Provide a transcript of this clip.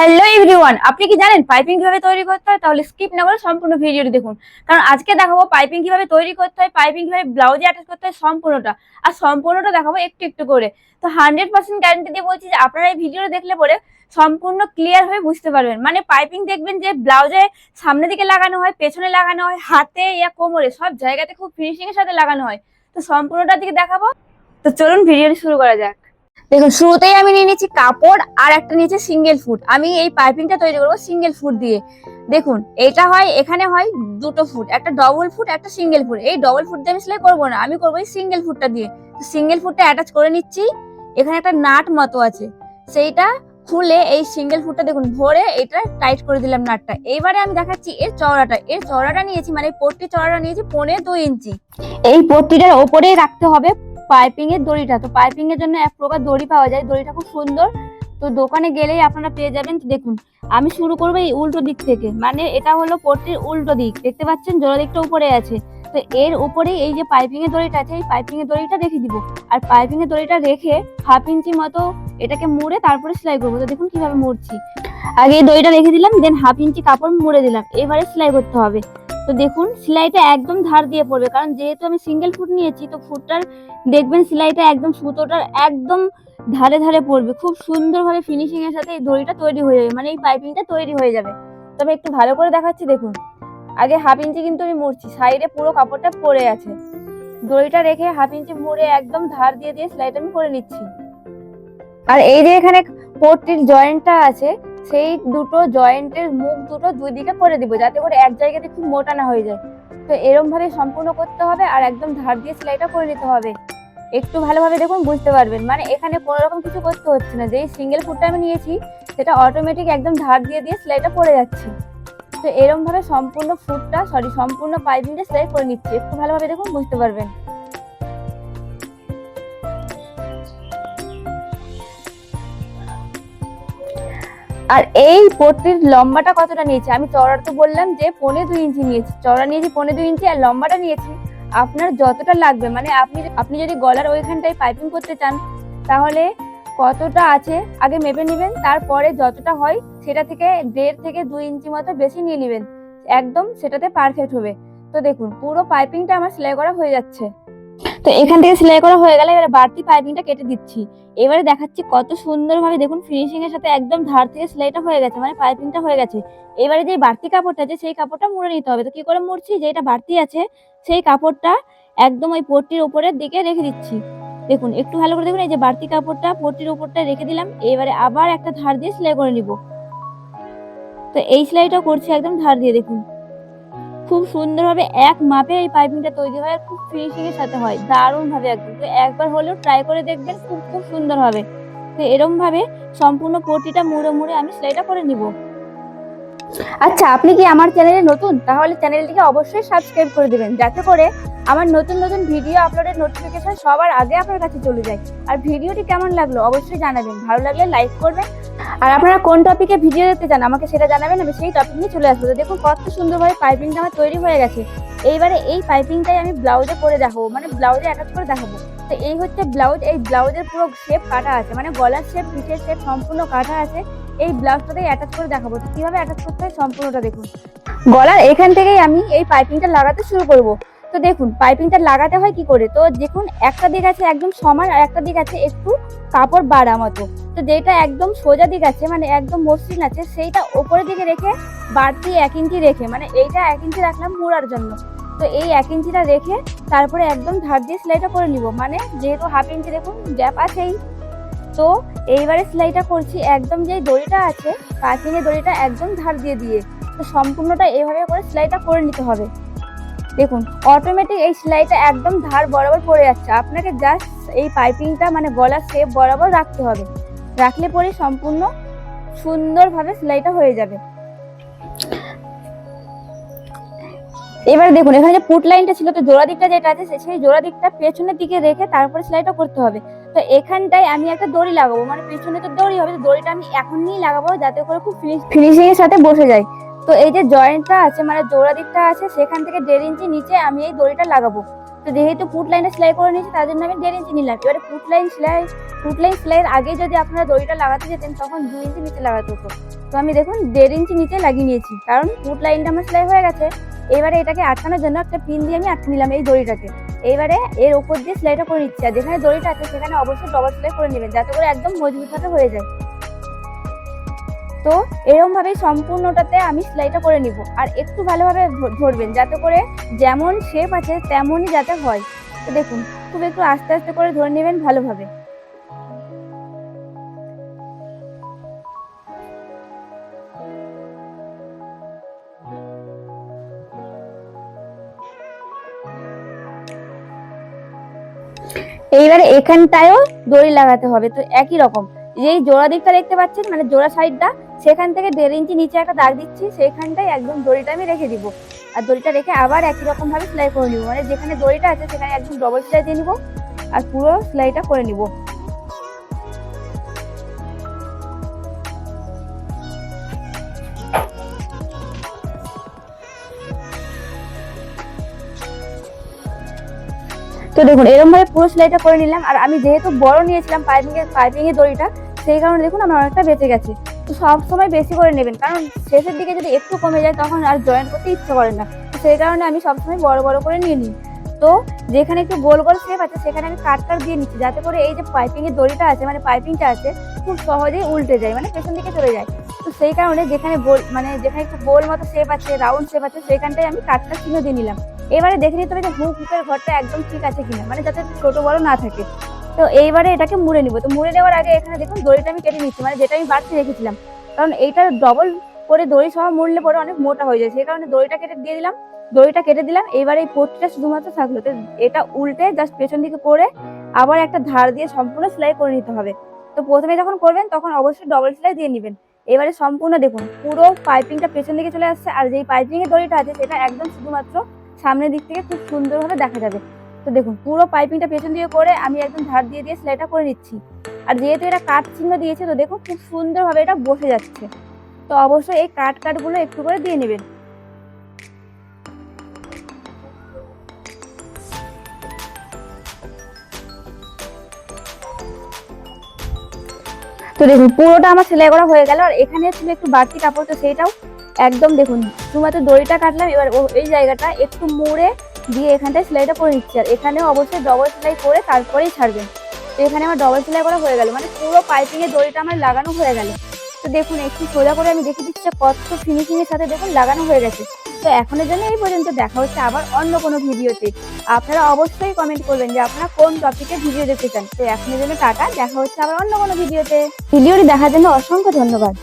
Hello everyone আপনি কি জানেন পাইপিং কীভাবে তৈরি করতে হয়? তাহলে স্কিপ না করে সম্পূর্ণ ভিডিওটি দেখুন। কারণ আজকে দেখাবো পাইপিং কীভাবে তৈরি করতে হয় পাইপিং কীভাবে ব্লাউজে অ্যাটাচ করতে হয়, সম্পূর্ণটা। আর সম্পূর্ণটা দেখাবো একটু একটু করে। তো হান্ড্রেড পার্সেন্ট গ্যারান্টি দিয়ে বলছি যে আপনারা এই ভিডিওটা দেখলে পরে সম্পূর্ণ ক্লিয়ার হয়ে বুঝতে পারবেন। মানে পাইপিং দেখবেন যে ব্লাউজে সামনের দিকে লাগানো হয়, পেছনে লাগানো হয়, হাতে ইয়া কোমরে, সব জায়গাতে খুব ফিনিশিং এর সাথে লাগানো হয়। তো সম্পূর্ণটার দিকে দেখাবো। তো চলুন ভিডিওটি শুরু করা যাক। দেখুন, শুরুতেই আমি নিয়ে নিয়েছি কাপড় আর একটা নিয়েছি সিঙ্গেল ফুট আমি এই পাইপিংটা তৈরি করব সিঙ্গেল ফুট দিয়ে। দেখুন, এটা হয়, এখানে হয় দুটো ফুট একটা ডবল ফুট একটা সিঙ্গেল ফুট এই ডবল ফুট দিয়ে আমি সেলাই করব না, আমি করব এই সিঙ্গেল ফুটটা দিয়ে। সিঙ্গেল ফুটটা অ্যাটাচ করে নিচ্ছি, এখানে একটা নাট মতো আছে। সেইটা খুলে এই সিঙ্গেল ফুটটা দেখুন, ভরে এটা টাইট করে দিলাম নাটটা। এইবারে আমি দেখাচ্ছি এর চওড়াটা। এর চওড়াটা নিয়েছি মানে এই পট্টি চওড়াটা নিয়েছি পনেরো দুই ইঞ্চি। এই পট্টিটার ওপরেই রাখতে হবে পাইপিং এর দড়িটা, তো পাইপিং এর জন্য এক প্রকার দড়ি পাওয়া যায়। দড়িটা খুব সুন্দর। তো দোকানে গেলেই আপনারা পেয়ে যাবেন। দেখুন, আমি শুরু করব এই উল্টো দিক থেকে। মানে এটা হলো পট্টির উল্টো দিক। দেখতে পাচ্ছেন, জোড়া দিকটা উপরে আছে। তো এর উপরেই এই যে পাইপিং এর দড়িটা আছে, এই পাইপিং এর দড়িটা রেখে দিব। আর পাইপিং এর দড়িটা রেখে হাফ ইঞ্চি মতো এটাকে মুড়ে তারপরে সেলাই করব। তো দেখুন কীভাবে মুড়ছি। আগে এই দড়িটা রেখে দিলাম দেন হাফ ইঞ্চি কাপড় মুড়ে দিলাম। এবারে সেলাই করতে হবে। তো দেখুন, সেলাইটা একদম ধার দিয়ে পড়বে। কারণ যেহেতু আমি সিঙ্গেল ফুট নিয়েছি, তো ফুটটার দেখবেন সেলাইটা একদম সুতোটার একদম ধারে ধারে পড়বে। খুব সুন্দরভাবে ফিনিশিং এর সাথে এই দড়িটা তৈরি হয়ে যাবে মানে এই পাইপিংটা তৈরি হয়ে যাবে। তবে একটু ভালো করে দেখাচ্ছি, দেখুন। আগে হাফ ইঞ্চি কিন্তু আমি মুড়ছি সাইডে পুরো কাপড়টা পড়ে আছে। দড়িটা রেখে হাফ ইঞ্চি মুড়ে একদম ধার দিয়ে দিয়ে সেলাইটা আমি করে নিচ্ছি। আর এই যে এখানে পট্টির জয়েন্টটা আছে সেই দুটো জয়েন্টের মুখ দুটো দুই দিকে করে দিব, যাতে করে এক জায়গাতে খুব মোটা না হয়ে যায়। তো এরম ভাবে সম্পূর্ণ করতে হবে আর একদম ধার দিয়ে সেলাইটা করে নিতে হবে। একটু ভালোভাবে দেখুন, বুঝতে পারবেন। মানে এখানে কোনো রকম কিছু করতে হচ্ছে না। যেই সিঙ্গেল ফুটটা আমি নিয়েছি, সেটা অটোমেটিক একদম ধার দিয়ে দিয়ে সেলাইটা পড়ে যাচ্ছে। তো এরম ভাবে সম্পূর্ণ ফুটটা সরি সম্পূর্ণ পাইপিংটা সেলাই করে নিচ্ছি। একটু ভালোভাবে দেখুন, বুঝতে পারবেন। আর এই পট্টির লম্বাটা কতটা নিয়েছে? আমি চওড়াটা তো বললাম যে পনে দুই ইঞ্চি নিয়েছি। চড়া নিয়েছি পনে দুই ইঞ্চি আর লম্বাটা নিয়েছি। আপনার যতটা লাগবে মানে আপনি আপনি যদি গলার ওইখানটায় পাইপিং করতে চান, তাহলে কতটা আছে আগে মেপে নেবেন, তারপরে যতটা হয় সেটা থেকে দেড় থেকে দুই ইঞ্চি মতো বেশি নিয়ে নেবেন। একদম সেটাতে পারফেক্ট হবে। তো দেখুন, পুরো পাইপিংটা আমার সেলাই করা হয়ে যাচ্ছে। তো এখান থেকে সেলাই করা হয়ে গেলে এবারে বাড়তি পাইপিংটা কেটে দিচ্ছি। এবারে দেখাচ্ছি কত সুন্দরভাবে দেখুন ফিনিশিং এর সাথে একদম ধার থেকে সেলাইটা হয়ে গেছে মানে পাইপিংটা হয়ে গেছে। এবারে যে বাড়তি কাপড়টা আছে, সেই কাপড়টা মুড়ে নিতে হবে। তো কি করে মুড়ছি? যেটা বাড়তি আছে, সেই কাপড়টা একদম ওই পট্টির উপরের দিকে রেখে দিচ্ছি। দেখুন, একটু ভালো করে দেখুন, এই যে বাড়তি কাপড়টা পট্টির উপরটা রেখে দিলাম। এবারে আবার একটা ধার দিয়ে সেলাই করে নিব। তো এই সেলাইটা করছি একদম ধার দিয়ে, দেখুন। খুব সুন্দরভাবে এক মাপে এই পাইপিংটা তৈরি হয়, আর খুব ফিনিশিং এর সাথে হয় দারুণ ভাবে একদম। তো একবার হলেও ট্রাই করে দেখবেন, খুব খুব সুন্দর হবে তো এরমভাবে সম্পূর্ণ পটিটা মুড়ে মুড়ে আমি সেলাইটা করে নিব। আচ্ছা আপনি কি আমার চ্যানেলে নতুন? তাহলে চ্যানেলটিকে অবশ্যই সাবস্ক্রাইব করে দেবেন, যাতে করে আমার নতুন নতুন ভিডিও আপলোডের নোটিফিকেশন সবার আগে আপনার কাছে চলে যায়। আর ভিডিওটি কেমন লাগল অবশ্যই জানাবেন, ভালো লাগলে লাইক করবেন। আর আপনারা কোন টপিকে ভিডিও দেখতে চান আমাকে সেটা জানাবেন, আমি সেই টপিক নিয়ে চলে আসব। দেখুন, কত সুন্দরভাবে পাইপিংটা আমার তৈরি হয়ে গেছে। এইবারে এই পাইপিংটাই আমি ব্লাউজে করে দেখাবো মানে ব্লাউজে অ্যাটাচ করে দেখাবো। তো এই হচ্ছে ব্লাউজ এই ব্লাউজের পুরো শেপ কাটা আছে মানে গলার শেপ পিঠের শেপ সম্পূর্ণ কাটা আছে। এই ব্লাউজটাতেই অ্যাটাচ করে দেখাবো। কীভাবে অ্যাটাচ করতে হয় সম্পূর্ণটা দেখুন। গলার এখান থেকেই আমি এই পাইপিংটা লাগাতে শুরু করব। তো দেখুন পাইপিংটা লাগাতে হয় কি করে? তো দেখুন, একটা দিক আছে একদম সমান আর একটা দিক আছে একটু কাপড় বাড়া মতো। তো যেটা একদম সোজা দিক আছে মানে একদম মসৃণ আছে, সেইটা ওপরের দিকে রেখে বাড়তি এক ইঞ্চি রেখে মানে এইটা এক ইঞ্চি রাখলাম মোড়ার জন্য। তো এই এক ইঞ্চিটা রেখে তারপরে একদম ধার দিয়ে সেলাইটা করে নিব। মানে যেহেতু হাফ ইঞ্চি দেখুন গ্যাপ আছেই। তো এইবারে সেলাইটা করছি একদম যে দড়িটা আছে, কাটিং এর দড়িটা একদম ধার দিয়ে দিয়ে। তো সম্পূর্ণটা এইভাবে করে সেলাইটা করে নিতে হবে। দেখুন অটোমেটিক এই সেলাইটা একদম ধার বরাবর পড়ে যাচ্ছে। আপনাকে জাস্ট এই পাইপিংটা মানে গলার শেপ বরাবর রাখতে হবে। রাখলে পরে সম্পূর্ণ সুন্দরভাবে সেলাইটা হয়ে যাবে। এবার দেখুন, এখানে যে পুট লাইনটা ছিল, তো জোড়া দিকটা যেটা আছে সেই জোড়া দিকটা পেছনের দিকে রেখে তারপরে সেলাইটা করতে হবে। তো এখানটায় আমি একটা দড়ি লাগাবো। মানে পেছনে তো দড়ি হবে দড়িটা আমি এখন নিয়ে লাগাবো যাতে করে খুব ফিনিশিং এর সাথে বসে যায়। তো এই যে জয়েন্টটা আছে মানে জোড়া দিকটা আছে, সেখান থেকে দেড় ইঞ্চি নিচে আমি এই দড়িটা লাগাবো। তো যেহেতু ফুট লাইনে সেলাই করে নিয়েছি, তার জন্য আমি দেড় ইঞ্চি নিলাম। এবারে ফুট লাইন সেলাই ফুট লাইন সেলাইয়ের আগে যদি আপনারা দড়িটা লাগাতে যেতেন, তখন দু ইঞ্চি নিচে লাগাতে হতো। তো আমি দেখুন, দেড় ইঞ্চি নিচে লাগিয়ে নিয়েছি। কারণ ফুট লাইনটা আমার সেলাই হয়ে গেছে। এবারে এটাকে আটকানোর জন্য একটা পিন দিয়ে আমি আটকে নিলাম এই দড়িটাকে। এবারে এর উপর দিয়ে সেলাইটা করে নিচ্ছি। আর যেখানে দড়িটা আছে, সেখানে অবশ্যই ডবল সেলাই করে নেবেন, যাতে করে একদম মজবুতভাবে হয়ে যায়। তো এরকম ভাবেই সম্পূর্ণটাতে আমি সেলাইটা করে নিব। আর একটু ভালোভাবে ধরবেন, যাতে করে যেমন শেপ আছে, তেমনই যাতে হয়। তো দেখুন, খুব একটু আস্তে আস্তে করে ধরে নেবেন ভালোভাবে। এইবারে এখানটায়ও দড়ি লাগাতে হবে, তো একই রকম। যেই জোড়া দিকটা দেখতে পাচ্ছেন মানে জোড়া সাইডটা, সেখান থেকে দেড় ইঞ্চি নিচে একটা দাগ দিচ্ছি, সেইখানটায় একদম দড়িটা আমি রেখে দিব। আর দড়িটা রেখে আবার একই রকম ভাবে সেলাই করে নিব মানে যেখানে দড়িটা আছে, সেখানে একদম ডবল সেলাই দিয়ে নিব, আর পুরো সেলাইটা করে নিব। তো দেখুন এরকম ভাবে পুরো সেলাইটা করে নিলাম। আর আমি যেহেতু বড় নিয়েছিলাম পাইপিং এর পাইপিং এর দড়িটা, সেই কারণে দেখুন আমার অনেকটা বেঁচে গেছে। তো সব সময় বেশি করে নেবেন, কারণ শেষের দিকে যদি একটু কমে যায় তখন আর জয়েন করতে ইচ্ছে করে না। তো সেই কারণে আমি সবসময় বড় বড় করে নিয়ে নিই। তো যেখানে একটু গোল গোল শেপ আছে, সেখানে আমি কাট কাট দিয়ে নিচ্ছি, যাতে করে এই যে পাইপিং এর দড়িটা আছে মানে পাইপিংটা আছে, খুব সহজেই উল্টে যায় মানে পেছন দিকে চলে যায়। তো সেই কারণে যেখানে গোল মানে যেখানে একটু গোল মতো শেপ আছে রাউন্ড শেপ আছে, সেখানটায় আমি কাটটা চিহ্ন দিয়ে নিলাম। এবারে দেখে নিতে হবে যে হুক হুকের ঘরটা একদম ঠিক আছে কিনা মানে যাতে ছোট বড় না থাকে। তো এইবারে এটাকে মুড়ে নিব। তো মুড়ে নেওয়ার আগে এখানে দেখুন দড়িটা আমি কেটে নিচ্ছি মানে যেটা আমি বাড়তি রেখেছিলাম। কারণ এইটা ডবল করে দড়ি সহ মুড়লে পরে অনেক মোটা হয়ে যায়, সেই কারণে দড়িটা কেটে দিয়ে দিলাম। দড়িটা কেটে দিলাম, এবার এই পট্টিটা শুধুমাত্র থাকল তো এটা উল্টে জাস্ট পেছন দিকে করে আবার একটা ধার দিয়ে সম্পূর্ণ সেলাই করে নিতে হবে। তো প্রথমে যখন করবেন, তখন অবশ্যই ডবল সেলাই দিয়ে নেবেন। এবারে সম্পূর্ণ দেখুন, পুরো পাইপিংটা পেছন দিকে চলে আসছে, আর যেই পাইপিংয়ের দড়িটা আছে, সেটা একদম শুধুমাত্র সামনের দিক থেকে খুব সুন্দরভাবে দেখা যাবে। তো দেখুন, পুরো পাইপিংটা পেছন দিয়ে করে আমি একদম ধার দিয়ে দিয়ে সেলাইটা করে নিচ্ছি। আর যেহেতু এটা কাট চিহ্ন দিয়েছে, তো দেখুন খুব সুন্দরভাবে এটা বসে যাচ্ছে। তো অবশ্যই এই কাট কাটগুলো একটু করে দিয়ে নেবেন। তো দেখুন, পুরোটা আমার সেলাই করা হয়ে গেল। আর এখানে ছিল একটু বাড়তি কাপড়, তো সেইটাও একদম দেখুন, শুধুমাত্র দড়িটা কাটলাম, এবার এই জায়গাটা একটু মুড়ে দিয়ে এখানটায় সেলাইটা করে নিচ্ছি। আর এখানেও অবশ্যই ডবল সেলাই করে তারপরেই ছাড়বেন। তো এখানে আমার ডবল সেলাই করা হয়ে গেল মানে পুরো পাইপিং এর দড়িটা আমার লাগানো হয়ে গেল। তো দেখুন, একটু সোজা করে আমি দেখে দিচ্ছি কত ফিনিশিং এর সাথে দেখুন লাগানো হয়ে গেছে। তো এখনের জন্য এই পর্যন্ত, দেখা হচ্ছে আবার অন্য কোনো ভিডিওতে। আপনারা অবশ্যই কমেন্ট করবেন যে আপনারা কোন টপিকে ভিডিও দেখতে চান। তো এখনের জন্য টাটা, দেখা হচ্ছে আবার অন্য কোনো ভিডিওতে। ভিডিওটি দেখার জন্য অসংখ্য ধন্যবাদ।